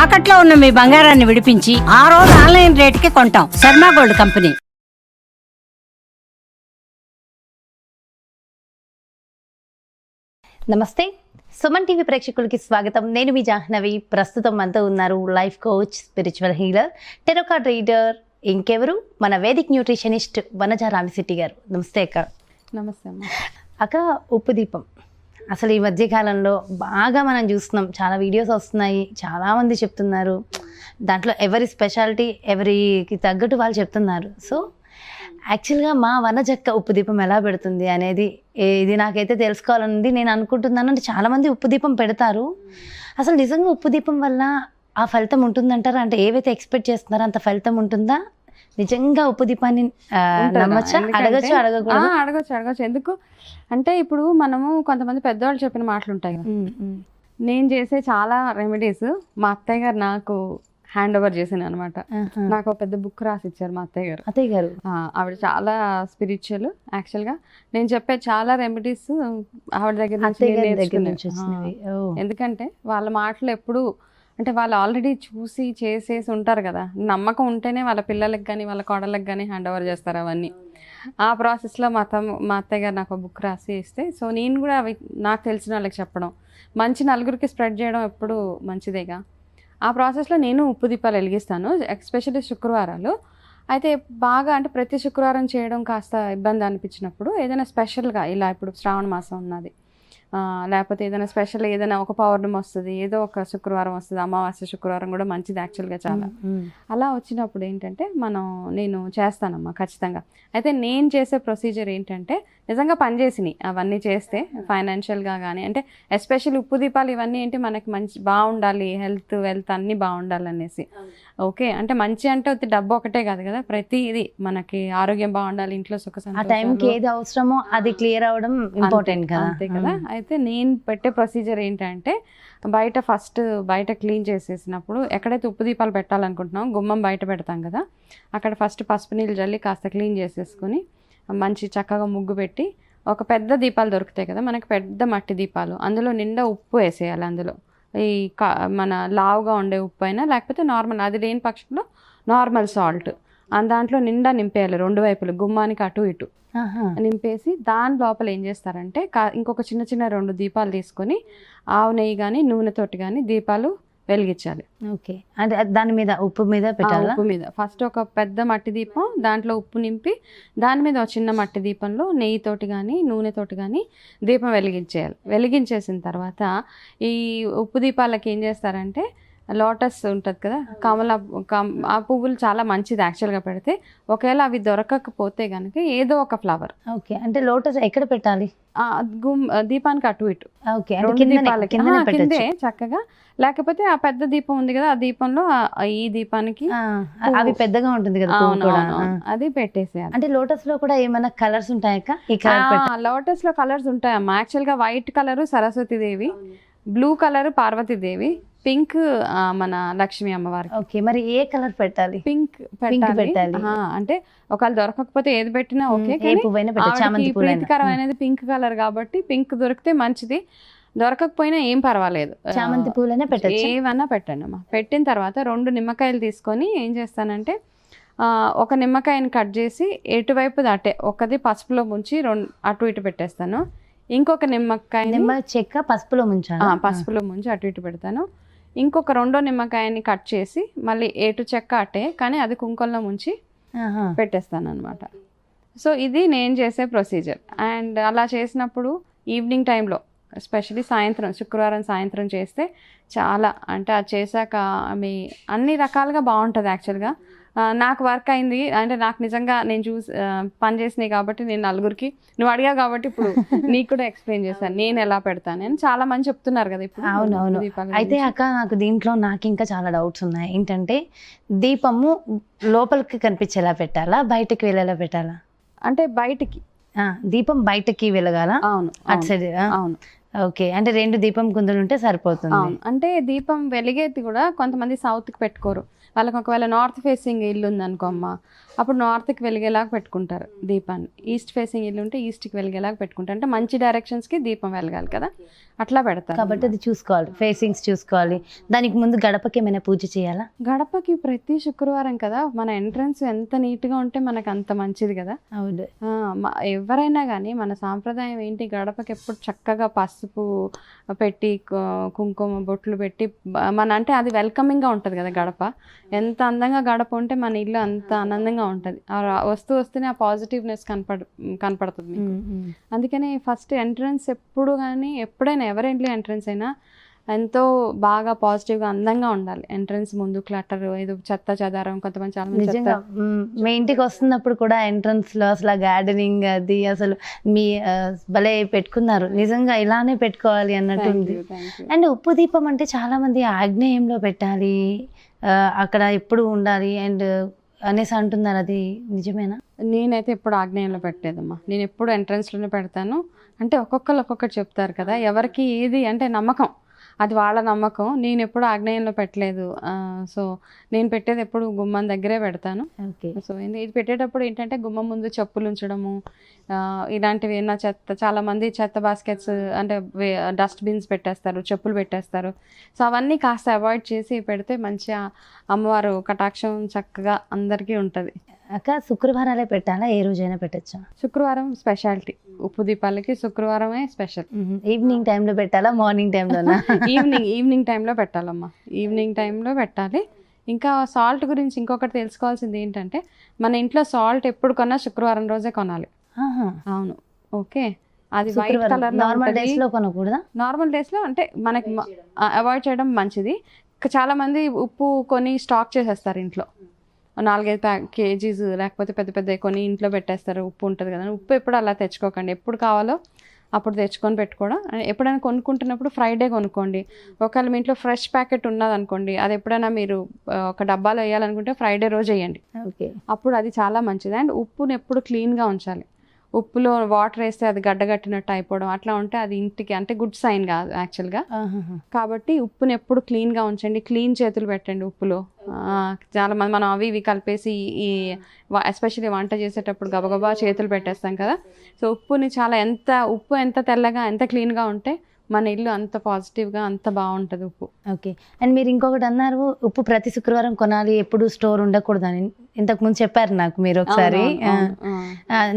తాకట్లో ఉన్న మీ బంగారాన్ని విడిపించి ఆ రోజు ఆన్లైన్ రేటుకి కొంటాం. Sharma gold company. నమస్తే. సుమన్ టీవీ ప్రేక్షకులకి స్వాగతం. నేను మీ జాహ్నవి. ప్రస్తుతం మనతో ఉన్నారు life coach spiritual healer tarot card reader ఇంకెవరు? మన వేదిక్ న్యూట్రిషనిస్ట్ వనజ రామిశెట్టి గారు. నమస్తే అక్క. నమస్తే అక్క ఉప్పు దీపం. అసలు ఈ మధ్యకాలంలో బాగా మనం చూస్తున్నాం. చాలా వీడియోస్ వస్తున్నాయి. చాలామంది చెప్తున్నారు. దాంట్లో ఎవరి స్పెషాలిటీ ఎవరికి తగ్గట్టు వాళ్ళు చెప్తున్నారు. సో యాక్చువల్గా మా వనజక్క ఉప్పు దీపం ఎలా పెడుతుంది అనేది ఇది నాకైతే తెలుసుకోవాలనుంది. నేను అనుకుంటున్నాను అంటే చాలామంది ఉప్పు దీపం పెడతారు. అసలు నిజంగా ఉప్పు దీపం వల్ల ఆ ఫలితం ఉంటుందంటారా? అంటే ఏవైతే ఎక్స్పెక్ట్ చేస్తున్నారో అంత ఫలితం ఉంటుందా? నిజంగా ఉప్పు దీపాన్ని? నమ్మచ్చా? అడగచ్చు అడగకూడదు? అడగచ్చు అడగచ్చు. ఎందుకు? అంటే ఇప్పుడు మనము కొంతమంది పెద్దవాళ్ళు చెప్పిన మాటలు ఉంటాయి. నేను చేసే చాలా రెమెడీస్ మా అత్తయ్య గారు నాకు హ్యాండ్ ఓవర్ చేసింది అనమాట. నాకు పెద్ద బుక్ రాసి ఇచ్చారు మా అత్తయ్య గారు. అత్తయ్య గారు? ఆవిడ చాలా స్పిరిచువల్ యాక్చువల్గా నేను చెప్పే చాలా రెమెడీస్ ఆవిడ దగ్గర నుంచి. ఎందుకంటే వాళ్ళ మాటలు ఎప్పుడు అంటే వాళ్ళు ఆల్రెడీ చూసి చేసేసి ఉంటారు కదా. నమ్మకం ఉంటేనే వాళ్ళ పిల్లలకి కానీ వాళ్ళ కోడళ్ళకి కానీ హ్యాండ్ ఓవర్ చేస్తారు అవన్నీ. ఆ ప్రాసెస్లో మా తమ్ము మా అత్తయ్య గారు నాకు బుక్ రాసి ఇస్తే సో నేను కూడా అవి నాకు తెలిసిన వాళ్ళకి చెప్పడం. మంచి నలుగురికి స్ప్రెడ్ చేయడం ఎప్పుడు మంచిదేగా. ఆ ప్రాసెస్లో నేను ఉప్పు దీపాలు వెలిగిస్తాను ఎస్పెషల్లీ శుక్రవారాలు. అయితే బాగా అంటే ప్రతి శుక్రవారం చేయడం కాస్త ఇబ్బంది అనిపించినప్పుడు ఏదైనా స్పెషల్గా ఇలా ఇప్పుడు శ్రావణ మాసం ఉన్నది లేకపోతే ఏదైనా స్పెషల్ ఏదైనా ఒక పౌర్ణమి వస్తుంది ఏదో ఒక శుక్రవారం వస్తుంది అమావాస్య శుక్రవారం కూడా మంచిది యాక్చువల్గా చాలా. అలా వచ్చినప్పుడు ఏంటంటే మనం నేను చేస్తానమ్మా ఖచ్చితంగా. అయితే నేను చేసే ప్రొసీజర్ ఏంటంటే నిజంగా పనిచేసినాయి అవన్నీ చేస్తే ఫైనాన్షియల్గా కానీ అంటే ఎస్పెషల్ ఉప్పు దీపాలు ఇవన్నీ ఏంటి మనకి మంచి బాగుండాలి హెల్త్ వెల్త్ అన్నీ బాగుండాలి అనేసి ఓకే. అంటే మంచి అంటే డబ్బు ఒకటే కాదు కదా? ప్రతిది మనకి ఆరోగ్యం బాగుండాలి ఇంట్లో సుఖ ఆ టైంకి. ఏది అవసరమో అది క్లియర్ అవడం ఇంపార్టెంట్ కదా? అంతే కదా? అయితే నేను పెట్టే ప్రొసీజర్ ఏంటంటే బయట ఫస్ట్ బయట క్లీన్ చేసేసినప్పుడు ఎక్కడైతే ఉప్పు దీపాలు పెట్టాలనుకుంటున్నాం గుమ్మం బయట పెడతాం కదా? అక్కడ ఫస్ట్ పసుపు నీళ్ళు జల్లి కాస్త క్లీన్ చేసేసుకొని మంచి చక్కగా ముగ్గు పెట్టి ఒక పెద్ద దీపాలు దొరుకుతాయి కదా? మనకి పెద్ద మట్టి దీపాలు అందులో నిండా ఉప్పు వేసేయాలి అందులో. ఈ మన లావుగా ఉండే ఉప్పు అయినా లేకపోతే నార్మల్ అది లేని పక్షంలో నార్మల్ సాల్ట్ దాంట్లో నిండా నింపేయాలి రెండు వైపులు గుమ్మానికి అటు ఇటు. నింపేసి దాని లోపల ఏం చేస్తారంటే ఇంకొక చిన్న చిన్న రెండు దీపాలు తీసుకొని ఆవు నెయ్యి కానీ నూనెతోటి కానీ దీపాలు వెలిగించాలి. ఓకే. అంటే దాని మీద ఉప్పు మీద పెట్టాలా? ఉప్పు మీద. ఫస్ట్ ఒక పెద్ద మట్టి దీపం దాంట్లో ఉప్పు నింపి దాని మీద ఒక చిన్న మట్టి దీపంలో నెయ్యితోటి కానీ నూనెతోటి కానీ దీపం వెలిగించేయాలి. వెలిగించేసిన తర్వాత ఈ ఉప్పు దీపాలకి ఏం చేస్తారంటే లోటస్ ఉంటుంది కదా కమల కమ్- ఆ పువ్వులు చాలా మంచిది యాక్చువల్గా పెడితే. ఒకవేళ అవి దొరకకపోతే కనుక ఏదో ఒక ఫ్లవర్ ఓకే అంటే లోటస్ ఎక్కడ పెట్టాలి? దీపానికి అటు ఇటు. కిందే చక్కగా. లేకపోతే ఆ పెద్ద దీపం ఉంది కదా ఆ దీపంలో ఈ దీపానికి అవి పెద్దగా ఉంటుంది కదా. అది పెట్టేసేయాలి. అంటే లోటస్లో కూడా ఏమైనా కలర్స్ పెట్ట లోటస్లో కలర్స్ ఉంటాయమ్మా. యాక్చువల్గా white colour Saraswatidevi blue colour Parvatidevi pink మన లక్ష్మీ అమ్మవారికి. ఓకే మరి ఏ కలర్ పెట్టాలి? పింక్ పెట్టాలి. అంటే ఒకవేళ దొరకకపోతే ఏది పెట్టినా ఓకే ప్రీతికరమైనది పింక్ కలర్ కాబట్టి పింక్ దొరికితే మంచిది. దొరకకపోయినా ఏం పర్వాలేదు. చామంతి పూలైనా పెట్టచ్చు? ఏమన్నా పెట్టండి అమ్మా. పెట్టిన తర్వాత రెండు నిమ్మకాయలు తీసుకొని ఏం చేస్తానంటే ఒక నిమ్మకాయని కట్ చేసి ఎటువైపు అటే ఒకది పసుపులో ముంచి రెండు అటు ఇటు పెట్టేస్తాను. ఇంకొక నిమ్మకాయని నిమ్మ చెక్క పసుపులో ముంచాలి? ఆ, పసుపులో ముంచి అటు ఇటు పెడతాను. ఇంకొక రెండో నిమ్మకాయని కట్ చేసి మళ్ళీ ఏటు చెక్క అటే కానీ అది కుంకుమలో ముంచి పెట్టేస్తాను అనమాట సో ఇది నేను చేసే ప్రొసీజర్ అండ్ అలా చేసినప్పుడు ఈవినింగ్ టైంలో ఎస్పెషలీ సాయంత్రం శుక్రవారం సాయంత్రం చేస్తే చాలా అంటే అది చేశాక మీ అన్ని రకాలుగా బాగుంటుంది యాక్చువల్గా నాకు వర్క్ అయింది. అంటే నాకు నిజంగా నేను చూసి ఆ, పని చేసినాయి కాబట్టి నేను నలుగురికి నువ్వు అడిగా కాబట్టి ఇప్పుడు నీకు కూడా ఎక్స్ప్లెయిన్ చేశాను నేను ఎలా పెడతాను అని చాలా మంది చెప్తున్నారు కదా ఇప్పుడు. అవును, అవును. దీపాల అయితే. అక్క నాకు దీంట్లో నాకు ఇంకా చాలా డౌట్స్ ఉన్నాయి. ఏంటంటే దీపము లోపలికి కనిపించేలా పెట్టాలా? బయటకి వెళ్ళేలా పెట్టాలా? అంటే బయటికి. దీపం బయటకి వెలగాల? అవును అటు అవును, సైడ్ అవును. ఓకే అంటే రెండు దీపం కుందులు ఉంటే సరిపోతుంది. అవును అంటే దీపం వెలిగేది కూడా కొంతమంది సౌత్కి పెట్టుకోరు. వాళ్ళకి ఒకవేళ నార్త్ ఫేసింగ్ ఇల్లు ఉందనుకోమ్మ అప్పుడు నార్త్కి వెలిగేలాగా పెట్టుకుంటారు దీపాన్ని. ఈస్ట్ ఫేసింగ్ ఇల్లు ఉంటే ఈస్ట్కి వెలిగేలాగా పెట్టుకుంటారు. అంటే మంచి డైరెక్షన్స్కి దీపం వెలగాలి కదా. అట్లా పెడతారు కాబట్టి అది చూసుకోవాలి. ఫేసింగ్స్ చూసుకోవాలి. దానికి ముందు గడపకి ఏమైనా పూజ చేయాలా? గడపకి ప్రతి శుక్రవారం కదా. మన ఎంట్రన్స్ ఎంత నీట్గా ఉంటే మనకు అంత మంచిది కదా. అవును. ఎవరైనా కానీ మన సాంప్రదాయం ఏంటి? గడపకి ఎప్పుడు చక్కగా పసుపు పెట్టి కుంకుమ బొట్లు పెట్టి మన అంటే అది వెల్కమింగ్గా ఉంటుంది కదా గడప. ఎంత అందంగా గడప ఉంటే మన ఇల్లు అంత ఆనందంగా ఉంటుంది. ఆ వస్తూ వస్తూనే ఆ పాజిటివ్నెస్ కనపడ కనపడుతుంది మీకు. అందుకని ఫస్ట్ ఎంట్రన్స్ ఎప్పుడు కానీ ఎప్పుడైనా ఎవరి ఇంట్లో ఎంట్రన్స్ అయినా ఎంతో బాగా పాజిటివ్గా అందంగా ఉండాలి. ఎంట్రన్స్ ముందు క్లటర్ ఏదో చెత్త చెదారం కొంతమంది చాలా నిజంగా మ్, ఇంటికి వస్తున్నప్పుడు కూడా ఎంట్రన్స్లో అసలు గార్డెనింగ్ అది అసలు మీ భలే పెట్టుకున్నారు. నిజంగా ఇలానే పెట్టుకోవాలి అన్నట్టు ఉంది. అండ్ ఉప్పు దీపం అంటే చాలా మంది ఆగ్నేయంలో పెట్టాలి. అక్కడ ఎప్పుడు ఉండాలి. అండ్ అనేసి అంటున్నారు అది నిజమేనా? నేనైతే ఎప్పుడు ఆగ్నేయంలో పెట్టలేదమ్మా. నేను ఎప్పుడు ఎంట్రన్స్లోనే పెడతాను. అంటే ఒక్కొక్కరు ఒక్కొక్కటి చెప్తారు కదా ఎవరికి ఏది అంటే నమ్మకం. అది వాళ్ళ నమ్మకం. నేను ఎప్పుడు ఆగ్నేయంలో పెట్టలేదు. సో నేను పెట్టేది ఎప్పుడు గుమ్మం దగ్గరే పెడతాను. సో ఇది పెట్టేటప్పుడు ఏంటంటే గుమ్మం ముందు చెప్పులు ఉంచడము ఇలాంటివి ఏమైనా చెత్త చాలా మంది చెత్త బాస్కెట్స్ అంటే డస్ట్ బిన్స్ పెట్టేస్తారు చెప్పులు పెట్టేస్తారు. సో అవన్నీ కాస్త అవాయిడ్ చేసి పెడితే మంచిగా అమ్మవారు కటాక్షం చక్కగా అందరికీ ఉంటుంది. అక్క శుక్రవారాలే పెట్టాలా? ఏ రోజైనా పెట్టచ్చా? శుక్రవారం స్పెషాలిటీ ఉప్పు దీపాలకి శుక్రవారమే స్పెషల్. ఈవినింగ్ టైంలో పెట్టాలా? మార్నింగ్ టైంలోనా ఈవినింగ్ ఈవినింగ్ టైంలో పెట్టాలమ్మా. ఈవినింగ్ టైంలో పెట్టాలి. ఇంకా సాల్ట్ గురించి ఇంకొకటి తెలుసుకోవాల్సింది ఏంటంటే మన ఇంట్లో సాల్ట్ ఎప్పుడు కొన్నా శుక్రవారం రోజే కొనాలి. అవును. ఓకే? అది వైట్ కలర్ నార్మల్ డేస్లో కొనకూడదా? నార్మల్ డేస్లో అంటే మనకి అవాయిడ్ చేయడం మంచిది. చాలా మంది ఉప్పు కొని స్టాక్ చేసేస్తారు ఇంట్లో. నాలుగైదు ప్యా కేజీస్ లేకపోతే పెద్ద పెద్ద కొని ఇంట్లో పెట్టేస్తారు. ఉప్పు ఉంటుంది కదా ఉప్పు ఎప్పుడు అలా తెచ్చుకోకండి. ఎప్పుడు కావాలో అప్పుడు తెచ్చుకొని పెట్టుకోవడం. ఎప్పుడైనా కొనుక్కుంటున్నప్పుడు ఫ్రైడే కొనుక్కోండి. ఒకవేళ మీ ఇంట్లో ఫ్రెష్ ప్యాకెట్ ఉన్నదనుకోండి అది ఎప్పుడైనా మీరు ఒక డబ్బాలో వేయాలనుకుంటే ఫ్రైడే రోజు వేయండి. ఓకే. అప్పుడు అది చాలా మంచిది. అండ్ ఉప్పుని ఎప్పుడు క్లీన్గా ఉంచాలి. ఉప్పులో వాటర్ వేస్తే అది గడ్డగట్టినట్టు అయిపోవడం అట్లా ఉంటే అది ఇంటికి అంటే గుడ్ సైన్ కాదు యాక్చువల్గా కాబట్టి ఉప్పుని ఎప్పుడు క్లీన్గా ఉంచండి. క్లీన్ చేతులు పెట్టండి ఉప్పులో. చాలా మంది మనం అవి ఇవి కలిపేసి ఈ ఎస్పెషల్లీ వంట చేసేటప్పుడు గబగబా చేతులు పెట్టేస్తాం కదా. సో ఉప్పుని చాలా ఎంత ఉప్పు ఎంత తెల్లగా ఎంత క్లీన్గా ఉంటే మన ఇల్లు అంత పాజిటివ్గా అంత బాగుంటుంది ఉప్పు. ఓకే. అండ్ మీరు ఇంకొకటి అన్నారు ఉప్పు ప్రతి శుక్రవారం కొనాలి ఎప్పుడు స్టోర్ ఉండకూడదని. ఇంతకు ముందు చెప్పారు నాకు మీరు ఒకసారి.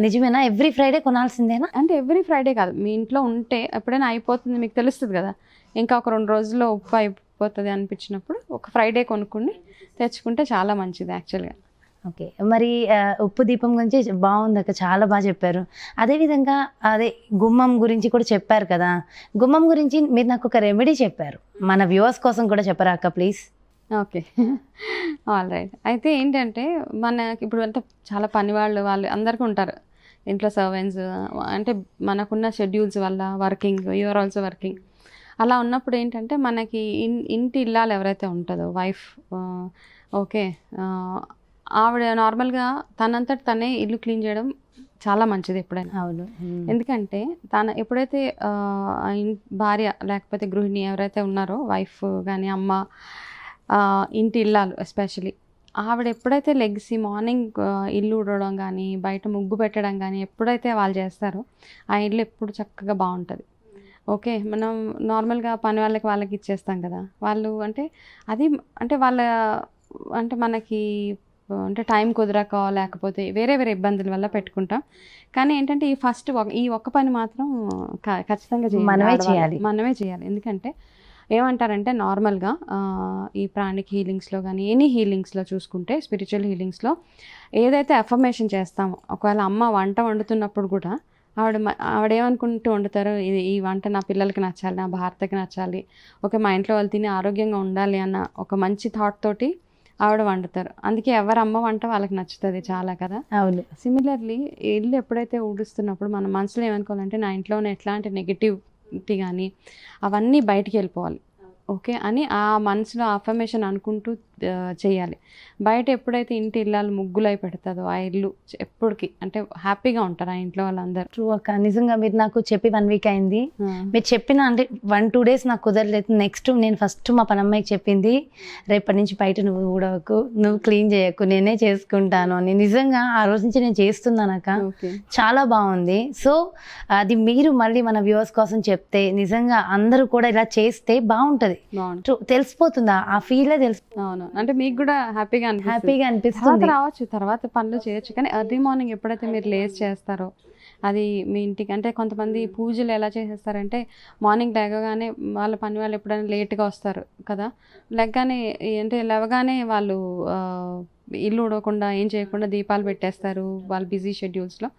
నిజమేనా? ఎవ్రీ ఫ్రైడే కొనాల్సిందేనా? అంటే ఎవ్రీ ఫ్రైడే కాదు. మీ ఇంట్లో ఉంటే ఎప్పుడైనా అయిపోతుంది మీకు తెలుస్తుంది కదా. ఇంకా ఒక రెండు రోజుల్లో ఉప్పు అయిపోతుంది అనిపించినప్పుడు ఒక ఫ్రైడే కొనుక్కొని తెచ్చుకుంటే చాలా మంచిది యాక్చువల్గా. ఓకే. మరి ఉప్పు దీపం గురించి బాగుంది అక్క చాలా బాగా చెప్పారు. అదేవిధంగా అదే గుమ్మం గురించి కూడా చెప్పారు కదా. గుమ్మం గురించి మీరు నాకు ఒక రెమెడీ చెప్పారు. మన వ్యూవర్స్ కోసం కూడా చెప్పరా అక్క ప్లీజ్ ఓకే. ఆల్ రైట్ అయితే ఏంటంటే మనకి ఇప్పుడు అంటే చాలా పని వాళ్ళు వాళ్ళు అందరికీ ఉంటారు. ఇంట్లో సర్వెంట్స్ అంటే మనకున్న షెడ్యూల్స్ వల్ల వర్కింగ్ యూఆర్ ఆల్సో వర్కింగ్ అలా ఉన్నప్పుడు ఏంటంటే మనకి ఇన్ ఇంటి ఇల్లాలు ఎవరైతే ఉంటుందో వైఫ్ ఓకే ఆవిడ నార్మల్గా తనంతట తనే ఇల్లు క్లీన్ చేయడం చాలా మంచిది ఎప్పుడైనా. అవును. ఎందుకంటే తన ఎప్పుడైతే భార్య లేకపోతే గృహిణి ఎవరైతే ఉన్నారో వైఫ్ కానీ అమ్మ ఇంటి ఇల్లాలు ఎస్పెషలీ ఆవిడ ఎప్పుడైతే లెగ్సి మార్నింగ్ ఇల్లు ఊడవడం కానీ బయట ముగ్గు పెట్టడం కానీ ఎప్పుడైతే వాళ్ళు చేస్తారో ఆ ఇల్లు ఎప్పుడు చక్కగా బాగుంటుంది. ఓకే మనం నార్మల్గా పని వాళ్ళకి వాళ్ళకి ఇచ్చేస్తాం కదా. వాళ్ళు అంటే అది అంటే వాళ్ళ అంటే మనకి అంటే టైం కుదరక లేకపోతే వేరే వేరే ఇబ్బందుల వల్ల పెట్టుకుంటాం కానీ ఏంటంటే ఈ ఫస్ట్ ఈ ఒక్క పని మాత్రం ఖచ్చితంగా మనమే. చేయాలి. మనమే చేయాలి ఎందుకంటే ఏమంటారంటే నార్మల్గా ఈ ప్రాణిక్ హీలింగ్స్లో కానీ ఎనీ హీలింగ్స్లో చూసుకుంటే స్పిరిచువల్ హీలింగ్స్లో ఏదైతే అఫర్మేషన్ చేస్తామో ఒకవేళ అమ్మ వంట వండుతున్నప్పుడు కూడా ఆవిడ మ- ఆవిడ ఏమనుకుంటూ వండుతారో ఇది ఈ వంట నా పిల్లలకి నచ్చాలి నా భార్తకి నచ్చాలి ఓకే మా ఇంట్లో వాళ్ళు తిని ఆరోగ్యంగా ఉండాలి అన్న ఒక మంచి థాట్ తోటి ఆవిడ వండుతారు. అందుకే ఎవరి అమ్మ వంట వాళ్ళకి నచ్చుతుంది చాలా కదా. అవును. సిమిలర్లీ ఇల్లు ఎప్పుడైతే ఊడుస్తున్నప్పుడు మన మనసులో ఏమనుకోవాలంటే నా ఇంట్లో ఉన్న ఎట్లాంటి నెగిటివిటీ కానీ అవన్నీ బయటికి వెళ్ళిపోవాలి. ఓకే అని ఆ మనసులో అఫర్మేషన్ అనుకుంటూ చేయాలి. బయట ఎప్పుడైతే ఇంటి ఇల్లాలు ముగ్గులై పెడుతుందో ఆ ఇల్లు ఎప్పటికి అంటే హ్యాపీగా ఉంటారు ఆ ఇంట్లో వాళ్ళందరూ. ట్రూ అక్క. నిజంగా మీరు నాకు చెప్పి వన్ వీక్ అయింది. మీరు చెప్పిన అంటే వన్ టూ డేస్ నాకు కుదరలేదు. నెక్స్ట్ నేను ఫస్ట్ మా పనమ్మాయికి చెప్పింది రేపటి నుంచి బయట నువ్వు ఊడవకు నువ్వు క్లీన్ చేయకు నేనే చేసుకుంటాను అని. నిజంగా ఆ రోజు నుంచి నేను చేస్తున్నాను అక్క. చాలా బాగుంది. సో అది మీరు మళ్ళీ మన వ్యూవర్స్ కోసం చెప్తే నిజంగా అందరూ కూడా ఇలా చేస్తే బాగుంటది. తెలిసిపోతుందా? ఆ ఫీలే తెలుసు అవును. అంటే మీకు కూడా హ్యాపీగా అనిపిస్తుంది. హ్యాపీగా తర్వాత అనిపిస్తుంది రావచ్చు తర్వాత పనులు చేయొచ్చు. కానీ ఎర్లీ మార్నింగ్ ఎప్పుడైతే మీరు లేస్ చేస్తారో అది మీ ఇంటికి అంటే కొంతమంది పూజలు ఎలా చేసేస్తారంటే మార్నింగ్ లేవగానే వాళ్ళ పని వాళ్ళు ఎప్పుడైనా లేట్గా వస్తారు కదా. లెగ్గానే అంటే లేవగానే వాళ్ళు ఇల్లు ఉడవకుండా ఏం చేయకుండా దీపాలు పెట్టేస్తారు వాళ్ళ బిజీ షెడ్యూల్స్లో.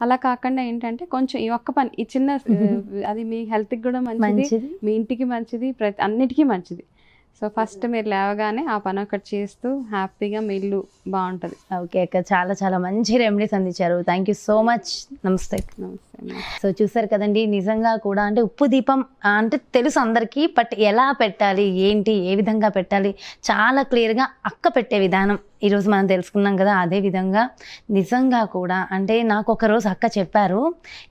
అలా కాకుండా ఏంటంటే కొంచెం ఈ ఒక్క పని ఈ చిన్న అది మీ హెల్త్కి కూడా మంచిది. మీ ఇంటికి మంచిది ప్రతి అన్నిటికీ మంచిది. సో ఫస్ట్ మీరు లేవగానే ఆ పని ఒకటి చేస్తూ హ్యాపీగా మీ ఇల్లు బాగుంటుంది. ఓకే అక్క చాలా చాలా మంచి రెమెడీస్ అందించారు. థ్యాంక్ యూ సో మచ్ నమస్తే. నమస్తే. సో చూసారు కదండి నిజంగా కూడా అంటే ఉప్పు దీపం అంటే తెలుసు అందరికీ బట్ ఎలా పెట్టాలి ఏంటి ఏ విధంగా పెట్టాలి చాలా క్లియర్గా అక్క పెట్టే విధానం ఈరోజు మనం తెలుసుకున్నాం కదా అదే విధంగా నిజంగా కూడా అంటే నాకు ఒక రోజు అక్క చెప్పారు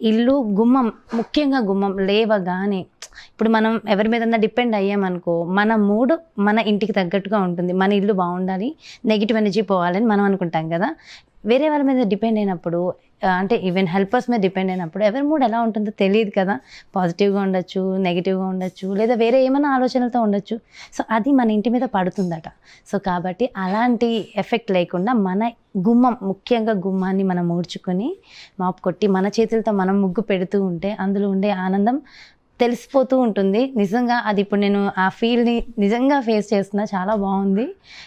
ఇల్లు గుమ్మం ముఖ్యంగా గుమ్మం లేవగానే ఇప్పుడు మనం ఎవరి మీద డిపెండ్ అయ్యామనుకో మన మూడు మన ఇంటికి తగ్గట్టుగా ఉంటుంది మన ఇల్లు బాగుండాలి నెగిటివ్ ఎనర్జీ పోవాలని మనం అనుకుంటాం కదా వేరే వాళ్ళ మీద డిపెండ్ అయినప్పుడు అంటే ఈవెన్ హెల్పర్స్ మీద డిపెండ్ అయినప్పుడు ఎవరి మూడ్ ఎలా ఉంటుందో తెలియదు కదా. పాజిటివ్గా ఉండొచ్చు నెగిటివ్గా ఉండొచ్చు లేదా వేరే ఏమైనా ఆలోచనలతో ఉండొచ్చు. సో అది మన ఇంటి మీద పడుతుందట. సో కాబట్టి అలాంటి ఎఫెక్ట్ లేకుండా మన గుమ్మం ముఖ్యంగా గుమ్మాన్ని మనం ఊడ్చుకొని మాపు కొట్టి మన చేతులతో మనం ముగ్గు పెడుతూ ఉంటే అందులో ఉండే ఆనందం తెలిసిపోతూ ఉంటుంది. నిజంగా అది ఇప్పుడు నేను ఆ ఫీల్ని నిజంగా ఫేస్ చేస్తున్నా చాలా బాగుంది.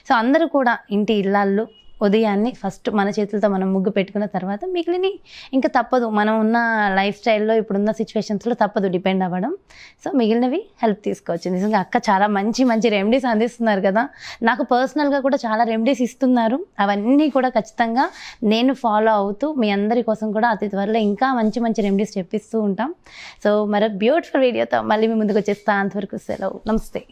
సో అందరూ కూడా ఇంటి ఇళ్ళల్లో ఉదయాన్నే ఫస్ట్ మన చేతులతో మనం ముగ్గు పెట్టుకున్న తర్వాత మిగిలిన ఇంకా తప్పదు. మనం ఉన్న లైఫ్ స్టైల్లో ఇప్పుడున్న సిచ్యువేషన్స్లో తప్పదు డిపెండ్ అవ్వడం. సో మిగిలినవి హెల్ప్ తీసుకోవచ్చు. నిజంగా అక్క చాలా మంచి మంచి రెమెడీస్ అందిస్తున్నారు కదా. నాకు పర్సనల్గా కూడా చాలా రెమెడీస్ ఇస్తున్నారు. అవన్నీ కూడా ఖచ్చితంగా నేను ఫాలో అవుతూ మీ అందరి కోసం కూడా అతి త్వరలో ఇంకా మంచి మంచి రెమెడీస్ చెప్పిస్తూ ఉంటాం. సో మరొక బ్యూటిఫుల్ వీడియోతో మళ్ళీ మీ ముందుకు వచ్చేస్తా. అంతవరకు సెలవు. నమస్తే.